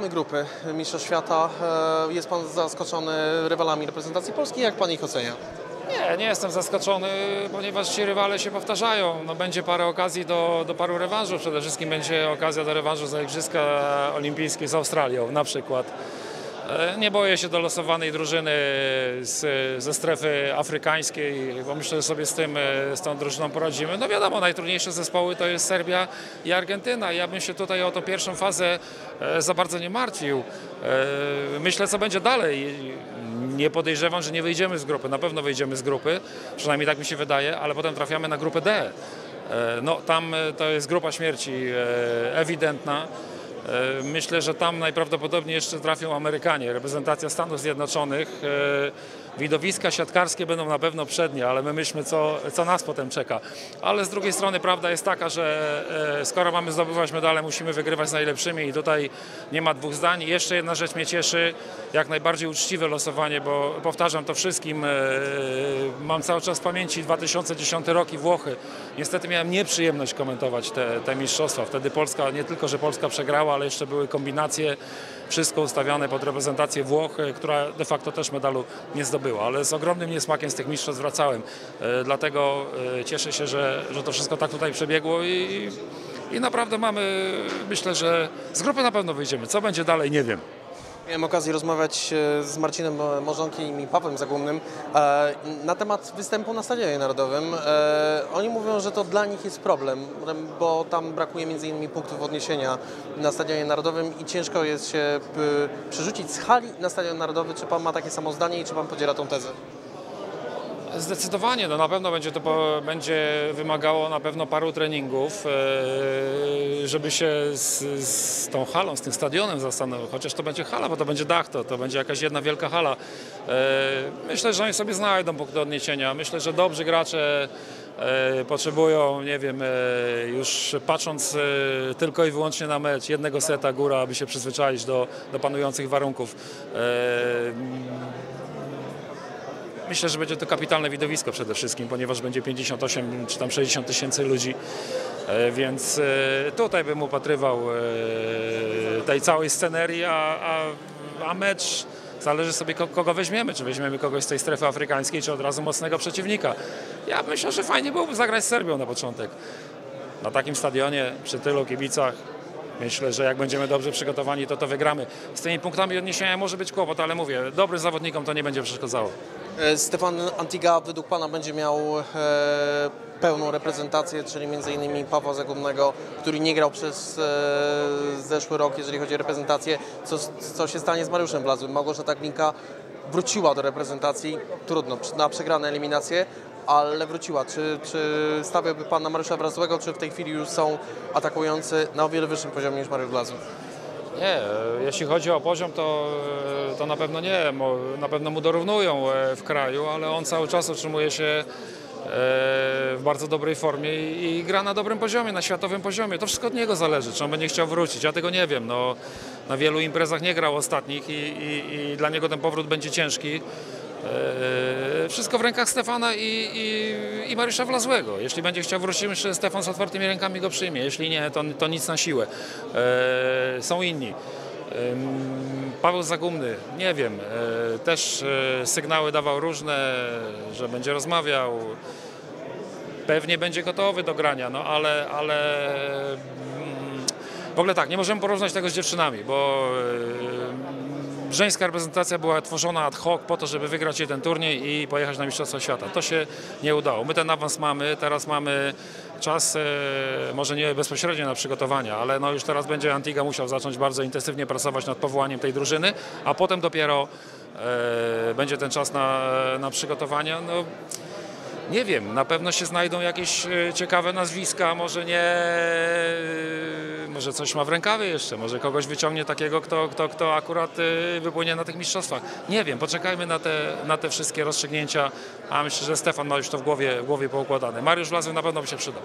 Znamy grupy Mistrzostw Świata. E, Jest Pan zaskoczony rywalami reprezentacji Polski? Jak Pan ich ocenia? Nie, nie jestem zaskoczony, ponieważ ci rywale się powtarzają. No, będzie parę okazji do, do paru rewanżów. Przede wszystkim będzie okazja do rewanżu za Igrzyska Olimpijskie z Australią na przykład. E, Nie boję się do losowanej drużyny z, ze strefy afrykańskiej, bo myślę, że sobie z, tym, e, z tą drużyną poradzimy. No wiadomo, najtrudniejsze zespoły to jest Serbia i Argentyna. Ja bym się tutaj o tą pierwszą fazę e, za bardzo nie martwił. E, Myślę, co będzie dalej. Nie podejrzewam, że nie wyjdziemy z grupy. Na pewno wyjdziemy z grupy, przynajmniej tak mi się wydaje, ale potem trafiamy na grupę D. E, No tam e, to jest grupa śmierci e, ewidentna. E, Myślę, że tam najprawdopodobniej jeszcze trafią Amerykanie, reprezentacja Stanów Zjednoczonych. E, Widowiska siatkarskie będą na pewno przednie, ale my myślimy, co, co nas potem czeka. Ale z drugiej strony prawda jest taka, że e, skoro mamy zdobywać medale, musimy wygrywać z najlepszymi i tutaj nie ma dwóch zdań. Jeszcze jedna rzecz mnie cieszy, jak najbardziej uczciwe losowanie, bo powtarzam to wszystkim, e, mam cały czas w pamięci 2010 rok i Włochy. Niestety miałem nieprzyjemność komentować te, te mistrzostwa. Wtedy Polska, nie tylko, że Polska przegrała, ale jeszcze były kombinacje, wszystko ustawiane pod reprezentację Włoch, e, która de facto też medalu nie zdobyła. Ale z ogromnym niesmakiem z tych mistrzostw wracałem. E, Dlatego e, cieszę się, że, że to wszystko tak tutaj przebiegło i, i naprawdę mamy, myślę, że z grupy na pewno wyjdziemy. Co będzie dalej, nie wiem. Miałem okazję rozmawiać e, z Marcinem Morzonkiem i Pawłem Zagłomnym e, na temat występu na Stadionie Narodowym. E, Oni mówią, że to dla nich jest problem, bo tam brakuje m.in. punktów odniesienia na Stadionie Narodowym i ciężko jest się przerzucić z hali na Stadion Narodowy. Czy Pan ma takie samo zdanie i czy Pan podziela tą tezę? Zdecydowanie, no na pewno będzie to będzie wymagało na pewno paru treningów, e, żeby się z, z tą halą, z tym stadionem zastanowić, chociaż to będzie hala, bo to będzie dach, to, to będzie jakaś jedna wielka hala. E, Myślę, że oni sobie znajdą punkt odniesienia. Myślę, że dobrzy gracze e, potrzebują, nie wiem, już patrząc tylko i wyłącznie na mecz, jednego seta góra, aby się przyzwyczaić do, do panujących warunków. Myślę, że będzie to kapitalne widowisko przede wszystkim, ponieważ będzie 58 czy tam 60 tysięcy ludzi, E, więc e, tutaj bym upatrywał e, tej całej scenerii, a, a, a mecz zależy sobie ko- kogo weźmiemy, czy weźmiemy kogoś z tej strefy afrykańskiej, czy od razu mocnego przeciwnika. Ja myślę, że fajnie byłoby zagrać z Serbią na początek. Na takim stadionie, przy tylu kibicach, Myślę, że jak będziemy dobrze przygotowani, to to wygramy. Z tymi punktami odniesienia może być kłopot, ale mówię, dobrym zawodnikom to nie będzie przeszkadzało. E, Stefan Antiga według Pana będzie miał e, pełną reprezentację, czyli m.in. Pawła Zagubnego, który nie grał przez e, zeszły rok, jeżeli chodzi o reprezentację. Co, co się stanie z Mariuszem Blazłym? Małgorzata Glinka wróciła do reprezentacji, trudno, na przegrane eliminacje, ale wróciła. Czy, czy stawiałby Pan na Mariusza Blazłego, czy w tej chwili już są atakujący na o wiele wyższym poziomie niż Mariusz Blazły? Nie, jeśli chodzi o poziom, to, e, to na pewno nie. Na pewno mu dorównują e, w kraju, ale on cały czas utrzymuje się e, w bardzo dobrej formie i gra na dobrym poziomie, na światowym poziomie. To wszystko od niego zależy, czy on będzie chciał wrócić. Ja tego nie wiem. No, na wielu imprezach nie grał ostatnich i, i, i dla niego ten powrót będzie ciężki. E, Wszystko w rękach Stefana i, i, i Mariusza Wlazłego. Jeśli będzie chciał wrócić, Stefan z otwartymi rękami go przyjmie. Jeśli nie, to, to nic na siłę. E, są inni. Ym, Paweł Zagumny, nie wiem, e, też e, sygnały dawał różne, że będzie rozmawiał. Pewnie będzie gotowy do grania, no ale, ale mm, w ogóle tak, nie możemy porównać tego z dziewczynami, bo żeńska reprezentacja była tworzona ad hoc po to, żeby wygrać jeden turniej i pojechać na Mistrzostwa Świata. To się nie udało. My ten awans mamy, teraz mamy czas, e, może nie bezpośrednio na przygotowania, ale no już teraz będzie Antiga musiał zacząć bardzo intensywnie pracować nad powołaniem tej drużyny, a potem dopiero e, będzie ten czas na, na przygotowania. No, nie wiem, na pewno się znajdą jakieś e, ciekawe nazwiska, może nie, może coś ma w rękawie jeszcze, może kogoś wyciągnie takiego, kto, kto, kto akurat e, wypłynie na tych mistrzostwach. Nie wiem, poczekajmy na te, na te wszystkie rozstrzygnięcia, a myślę, że Stefan ma już to w głowie, w głowie poukładane. Mariusz Blazy na pewno by się przydał.